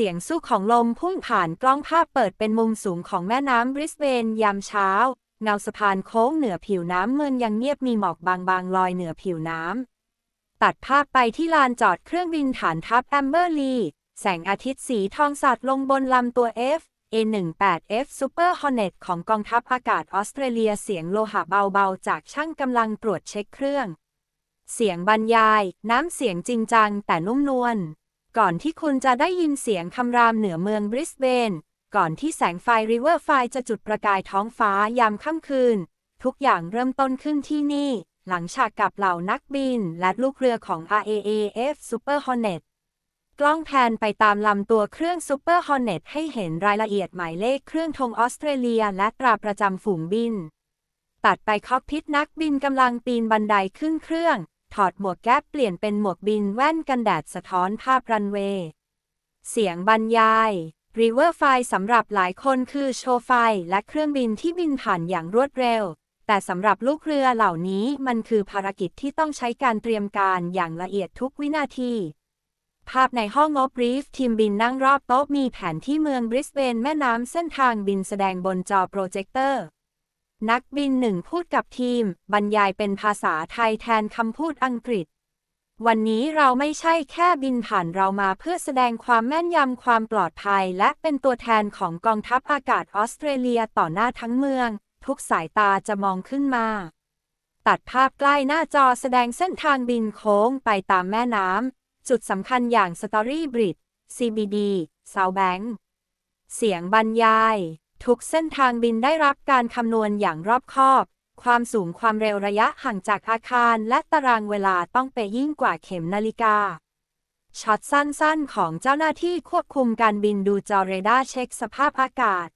เสียงสู้ของลมพุ่งผ่านกล้องภาพเปิดเป็นมุมสูงของแม่น้ำบริสเบนยามเช้า เงาสะพานโค้งเหนือผิวน้ำเมืองยังเงียบมีหมอกบางๆลอยเหนือผิวน้ำ ตัดภาพไปที่ลานจอดเครื่องบินฐานทัพแอมเบอร์ลี แสงอาทิตย์สีทองสาดลงบนลำตัว F A18F Super Hornet ของกองทัพอากาศออสเตรเลียเสียงโลหะเบาๆ จากช่างกำลังตรวจเช็คเครื่อง เสียงบรรยาย น้ำเสียงจริงจังแต่นุ่มนวล ก่อนที่คุณจะได้ยินเสียงคำรามเหนือเมืองบริสเบน ก่อนที่แสงไฟริเวอร์ไฟจะจุดประกายท้องฟ้ายามค่ำคืน ทุกอย่างเริ่มต้นขึ้นที่นี่ หลังฉากกับเหล่านักบิน และลูกเรือของ RAAF Super Hornet กล้องแพนไปตามลำตัวเครื่อง Super Hornet ให้เห็นรายละเอียดหมายเลขเครื่องธงออสเตรเลียและตราประจำฝูงบิน ตัดไปคอกพิทนักบินกำลังปีนบันไดขึ้นเครื่อง ถอดหมวกแก๊ปเปลี่ยนเป็นหมวกบินแว่นกันแดดสะท้อนภาพรันเวย์ เสียงบรรยาย River f i สำหรับหลายคนคือโชว์ไฟและเครื่องบินที่บินผ่านอย่างรวดเร็ว แต่สำหรับลูกเรือเหล่านี้มันคือภารกิจที่ต้องใช้การเตรียมการอย่างละเอียดทุกวินาที ภาพในห้องงบบรีฟทีมบินนั่งรอบโต๊ะมีแผนที่เมืองบริสเบนแม่น้ำเส้นทางบินแสดงบนจอโปรเจคเตอร์ นักบินหนึ่งพูดกับทีม บรรยายเป็นภาษาไทยแทนคำพูดอังกฤษ วันนี้เราไม่ใช่แค่บินผ่านเรามาเพื่อแสดงความแม่นยำความปลอดภัย และเป็นตัวแทนของกองทัพอากาศออสเตรเลียต่อหน้าทั้งเมือง ทุกสายตาจะมองขึ้นมา ตัดภาพใกล้หน้าจอแสดงเส้นทางบินโค้งไปตามแม่น้ำจุดสำคัญอย่างสตอรี่บริด CBD ซาวแบงเสียงบรรยาย ทุกเส้นทางบินได้รับการคำนวณอย่างรอบคอบ ความสูงความเร็วระยะห่างจากอาคารและตารางเวลาต้องเปยิ่งกว่าเข็มนาฬิกา ช็อตสั้นๆ ของเจ้าหน้าที่ควบคุมการบินดูจอเรดาร์เช็คสภาพอากาศ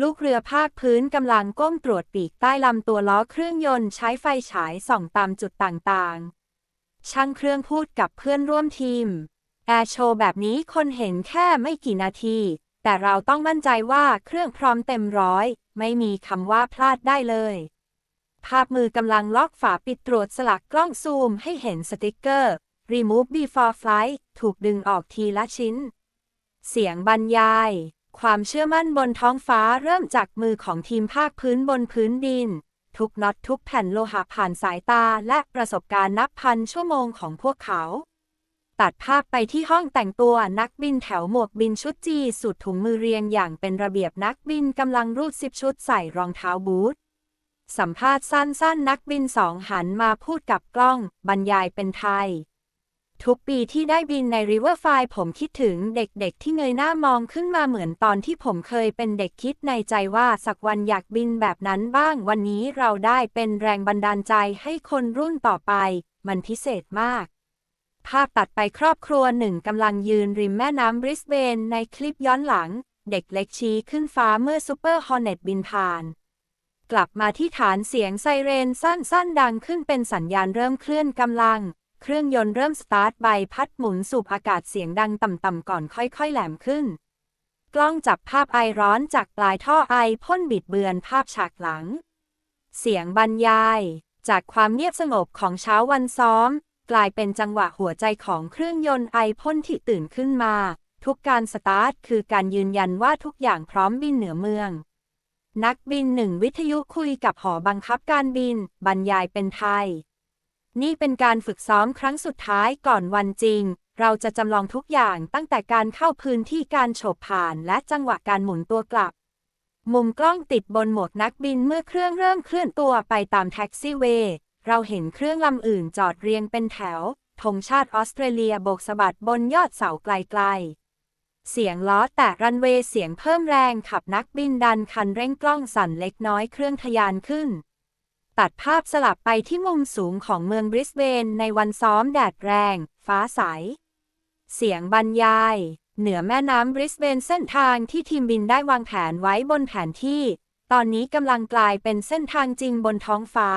ลูกเรือภาคพื้นกำลังก้มตรวจปีกใต้ลำตัวล้อเครื่องยนต์ใช้ไฟฉายส่องตามจุดต่างๆ ช่างเครื่องพูดกับเพื่อนร่วมทีม แอร์โชว์แบบนี้คนเห็นแค่ไม่กี่นาที แต่เราต้องมั่นใจว่าเครื่องพร้อมเต็มร้อย ไม่มีคำว่าพลาดได้เลย ภาพมือกำลังล็อกฝาปิดตรวจสลักกล้องซูมให้เห็นสติกเกอร์ Remove before flight ถูกดึงออกทีละชิ้น เสียงบรรยาย ความเชื่อมั่นบนท้องฟ้าเริ่มจากมือของทีมภาคพื้นบนพื้นดิน ทุกน็อตทุกแผ่นโลหะผ่านสายตาและประสบการณ์นับพันชั่วโมงของพวกเขา ตัดภาพไปที่ห้องแต่งตัวนักบินแถวหมวกบินชุดจีสุดถุงมือเรียงอย่างเป็นระเบียบนักบินกำลังรูดซิปชุดใส่รองเท้าบูทสัมภาษณ์สั้นๆ นักบินสองหันมาพูดกับกล้อง บรรยายเป็นไทย ทุกปีที่ได้บินใน River f i ผมคิดถึงเด็กๆ ที่เงยหน้ามองขึ้นมาเหมือนตอนที่ผมเคยเป็นเด็กคิดในใจว่าสักวันอยากบินแบบนั้นบ้าง วันนี้เราได้เป็นแรงบันดาลใจให้คนรุ่นต่อไป มันพิเศษมาก ภาพตัดไปครอบครัวหนึ่งกำลังยืนริมแม่น้ำบริสเบนในคลิปย้อนหลัง เด็กเล็กชี้ขึ้นฟ้าเมื่อซูเปอร์ฮอร์เน็ตบินผ่าน กลับมาที่ฐานเสียงไซเรนสั้นๆ ดังขึ้นเป็นสัญญาณเริ่มเคลื่อนกำลัง เครื่องยนต์เริ่มสตาร์ทใบพัดหมุนสูบอากาศเสียงดังต่ำๆก่อนค่อยๆ แหลมขึ้น กล้องจับภาพไอร้อนจากปลายท่อไอพ่นบิดเบือนภาพฉากหลัง เสียงบรรยาย จากความเงียบสงบของเช้าวันซ้อม กลายเป็นจังหวะหัวใจของเครื่องยนต์ไอพ่นที่ตื่นขึ้นมา ทุกการสตาร์ทคือการยืนยันว่าทุกอย่างพร้อมบินเหนือเมือง นักบินหนึ่งวิทยุคุยกับหอบังคับการบิน บรรยายเป็นไทย นี่เป็นการฝึกซ้อมครั้งสุดท้ายก่อนวันจริง เราจะจำลองทุกอย่างตั้งแต่การเข้าพื้นที่การโฉบผ่านและจังหวะการหมุนตัวกลับมุมกล้องติดบนหมวกนักบินเมื่อเครื่องเริ่มเคลื่อนตัวไปตามแท็กซี่เวย์ เราเห็นเครื่องลำอื่นจอดเรียงเป็นแถว ธงชาติออสเตรเลียโบกสะบัดบนยอดเสาไกลๆ เสียงล้อแตะรันเวย์เสียงเพิ่มแรงขับนักบินดันคันเร่งกล้องสั่นเล็กน้อยเครื่องทะยานขึ้น ตัดภาพสลับไปที่มุมสูงของเมืองบริสเบนในวันซ้อมแดดแรง ฟ้าใส เสียงบรรยาย เหนือแม่น้ำบริสเบนเส้นทางที่ทีมบินได้วางแผนไว้บนแผนที่ ตอนนี้กำลังกลายเป็นเส้นทางจริงบนท้องฟ้า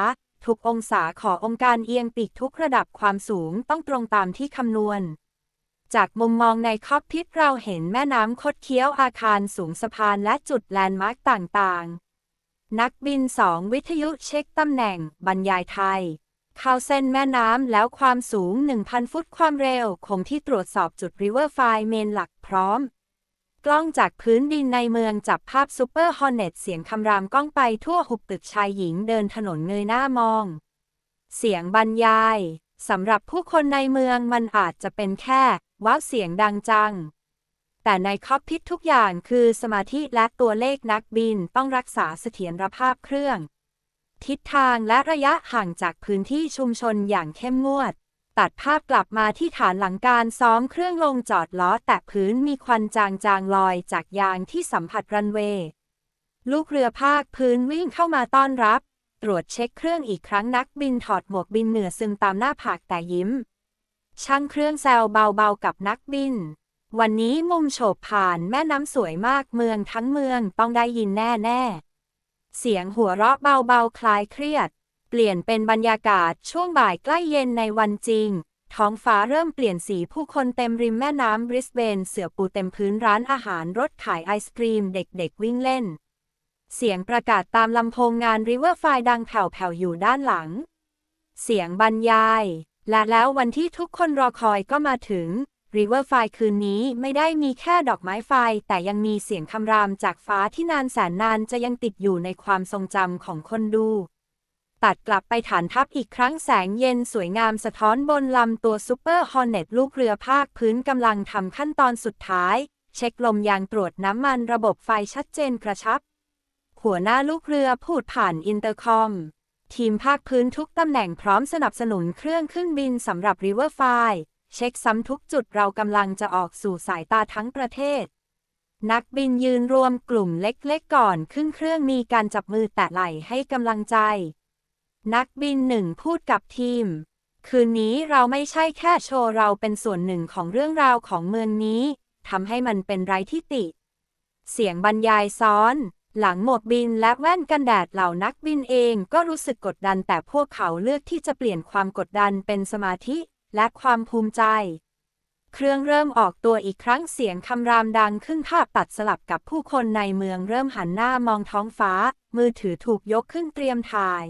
ทุกองศาขอองค์การเอียงปีกทุกระดับความสูงต้องตรงตามที่คำนวณ จากมุมมองในคอกพิทเราเห็นแม่น้ำคดเคี้ยวอาคารสูงสะพานและจุดแลนด์มาร์กต่างๆ นักบินสองวิทยุเช็คตำแหน่ง บรรยายไทยเข้าเส้นแม่น้ำแล้วความสูง 1,000 ฟุตความเร็วคงที่ตรวจสอบจุด River f i เมนหลักพร้อม กล้องจากพื้นดินในเมืองจับภาพซูเปอร์ฮอร์เน็ตเสียงคำรามก้องไปทั่วหุบตึกชายหญิงเดินถนนเงยหน้ามอง เสียงบรรยายสำหรับผู้คนในเมืองมันอาจจะเป็นแค่ ว้าวเสียงดังจัง แต่ในคอกพิททุกอย่างคือสมาธิและตัวเลขนักบินต้องรักษาเสถียรภาพเครื่อง ทิศทางและระยะห่างจากพื้นที่ชุมชนอย่างเข้มงวด ตัดภาพกลับมาที่ฐานหลังการซ้อมเครื่องลงจอดล้อแตะพื้นมีควันจางๆลอยจากยางที่สัมผัสรันเวย์ ลูกเรือภาคพื้นวิ่งเข้ามาต้อนรับ ตรวจเช็คเครื่องอีกครั้งนักบินถอดหมวกบินเหนือซึมตามหน้าผากแต่ยิ้ม ช่างเครื่องแซวเบาๆกับนักบิน วันนี้มุมโฉบผ่านแม่น้ำสวยมากเมืองทั้งเมืองต้องได้ยินแน่ๆ เสียงหัวเราะเบาๆคลายเครียด เปลี่ยนเป็นบรรยากาศช่วงบ่ายใกล้เย็นในวันจริง ท้องฟ้าเริ่มเปลี่ยนสีผู้คนเต็มริมแม่น้ำบริสเบน เสือปูเต็มพื้นร้านอาหารรถขายไอศกรีมเด็กๆวิ่งเล่น เสียงประกาศตามลำโพงงาน River f i ดังแผ่วๆอยู่ด้านหลัง เสียงบรรยาย และแล้ววันที่ทุกคนรอคอยก็มาถึง River f i คืนนี้ไม่ได้มีแค่ดอกไม้ไฟ แต่ยังมีเสียงคำรามจากฟ้าที่นานแสนนานจะยังติดอยู่ในความทรงจำของคนดู ตัดกลับไปฐานทัพอีกครั้งแสงเย็นสวยงามสะท้อนบนลำตัวซูเปอร์ฮอร์เน็ตลูกเรือภาคพื้นกำลังทำขั้นตอนสุดท้าย เช็คลมยางตรวจน้ำมันระบบไฟชัดเจนกระชับ หัวหน้าลูกเรือพูดผ่านอินเตอร์คอม ทีมภาคพื้นทุกตำแหน่งพร้อมสนับสนุนเครื่องขึ้นบินสำหรับ River f i เช็คซ้ำทุกจุดเรากำลังจะออกสู่สายตาทั้งประเทศ นักบินยืนรวมกลุ่มเล็กๆก่อนขึ้นเครื่องมีการจับมือแตะไหล่ให้กำลังใจ นักบินหนึ่งพูดกับทีม คืนนี้เราไม่ใช่แค่โชว์เราเป็นส่วนหนึ่งของเรื่องราวของเมืองนี้ทำให้มันเป็นไร้ที่ติ เสียงบรรยายซ้อน หลังหมดบินและแว่นกันแดดเหล่านักบินเองก็รู้สึกกดดันแต่พวกเขาเลือกที่จะเปลี่ยนความกดดันเป็นสมาธิและความภูมิใจ เครื่องเริ่มออกตัวอีกครั้งเสียงคำรามดังขึ้นภาพตัดสลับกับผู้คนในเมืองเริ่มหันหน้ามองท้องฟ้า มือถือถูกยกขึ้นเตรียมถ่าย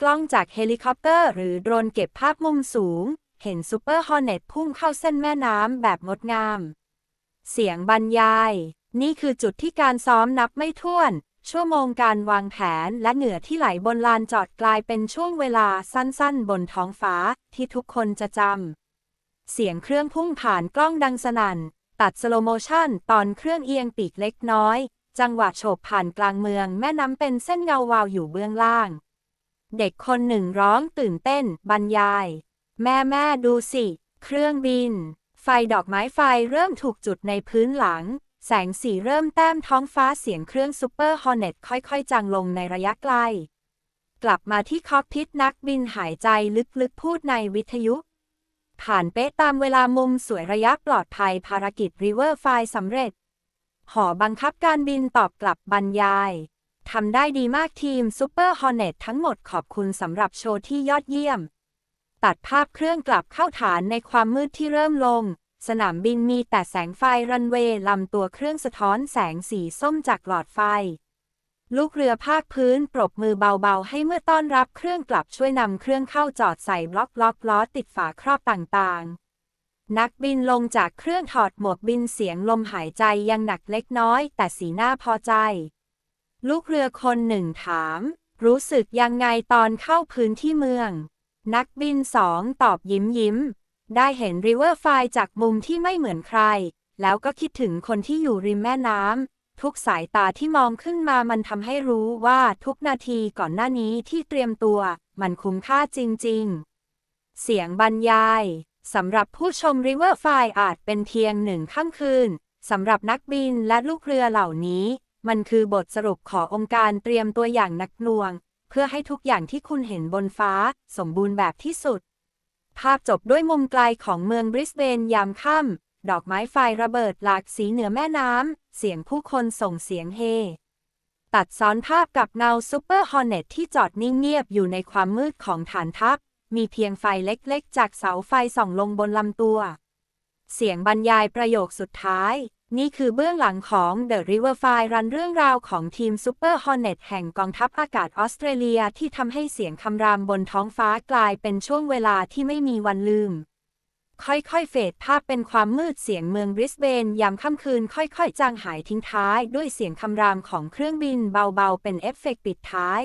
กล้องจากเฮลิคอปเตอร์หรือโดรนเก็บภาพมุมสูง เห็นซูเปอร์ฮอร์เน็ตพุ่งเข้าเส้นแม่น้ำแบบงดงาม เสียงบรรยาย นี่คือจุดที่การซ้อมนับไม่ถ้วน ชั่วโมงการวางแผนและเหนือที่ไหลบนลานจอดกลายเป็นช่วงเวลาสั้นๆ บนท้องฟ้าที่ทุกคนจะจำ เสียงเครื่องพุ่งผ่านกล้องดังสนั่น ตัดสโลโมชันตอนเครื่องเอียงปีกเล็กน้อย จังหวะโฉบผ่านกลางเมืองแม่น้ำเป็นเส้นเงาวาวอยู่เบื้องล่าง เด็กคนหนึ่งร้องตื่นเต้น บรรยาย แม่แม่ดูสิ เครื่องบิน ไฟดอกไม้ไฟเริ่มถูกจุดในพื้นหลัง แสงสีเริ่มแต้มท้องฟ้าเสียงเครื่องซูเปอร์ฮอร์เน็ตค่อยๆ จางลงในระยะไกล กลับมาที่คอกพิทนักบินหายใจลึกๆพูดในวิทยุ ผ่านเป๊ะตามเวลามุมสวยระยะปลอดภัยภารกิจ River f i สำเร็จ หอบังคับการบินตอบกลับบรรยาย ทำได้ดีมากทีมซูเปอร์ฮอร์เนตทั้งหมดขอบคุณสำหรับโชว์ที่ยอดเยี่ยม ตัดภาพเครื่องกลับเข้าฐานในความมืดที่เริ่มลง สนามบินมีแต่แสงไฟรันเวย์ลำตัวเครื่องสะท้อนแสงสีส้มจากหลอดไฟ ลูกเรือภาคพื้นปรบมือเบาๆ ให้เมื่อต้อนรับเครื่องกลับช่วยนำเครื่องเข้าจอดใส่บล็อกล็อกล้อติดฝาครอบต่างๆนักบินลงจากเครื่องถอดหมวกบินเสียงลมหายใจยังหนักเล็กน้อย แต่สีหน้าพอใจ ลูกเรือคนหนึ่งถาม รู้สึกยังไงตอนเข้าพื้นที่เมือง นักบินสองตอบยิ้มยิ้ม ได้เห็นริเวอร์ไฟจากมุมที่ไม่เหมือนใคร แล้วก็คิดถึงคนที่อยู่ริมแม่น้ำทุกสายตาที่มองขึ้นมามันทำให้รู้ว่าทุกนาทีก่อนหน้านี้ที่เตรียมตัว มันคุ้มค่าจริง ๆ เสียงบรรยายสำหรับผู้ชมริเวอร์ไฟอาจเป็นเพียงหนึ่งค่ำคืนสำหรับนักบินและลูกเรือเหล่านี้ มันคือบทสรุปขององค์การเตรียมตัวอย่างนักหน่วง เพื่อให้ทุกอย่างที่คุณเห็นบนฟ้า สมบูรณ์แบบที่สุด ภาพจบด้วยมุมไกลของเมืองบริสเบนยามค่ำดอกไม้ไฟระเบิดหลากสีเหนือแม่น้ำ เสียงผู้คนส่งเสียงเฮ ตัดซ้อนภาพกับเงาซูเปอร์ฮอร์เน็ตที่จอดนิ่งเงียบอยู่ในความมืดของฐานทัพ มีเพียงไฟเล็กๆ จากเสาไฟส่องลงบนลำตัว เสียงบรรยายประโยคสุดท้าย นี่คือเบื้องหลังของ The River f i รันเรื่องราวของทีม Super Hornet แห่งกองทัพอากาศออสเตรเลียที่ทำให้เสียงคำรามบนท้องฟ้ากลายเป็นช่วงเวลาที่ไม่มีวันลืม ค่อยๆ เฟดภาพเป็นความมืดเสียงเมืองบริสเบนยามค่ำคืนค่อยๆ จางหายทิ้งท้าย ด้วยเสียงคำรามของเครื่องบินเบาๆ เป็นเอฟเฟกต์ปิดท้าย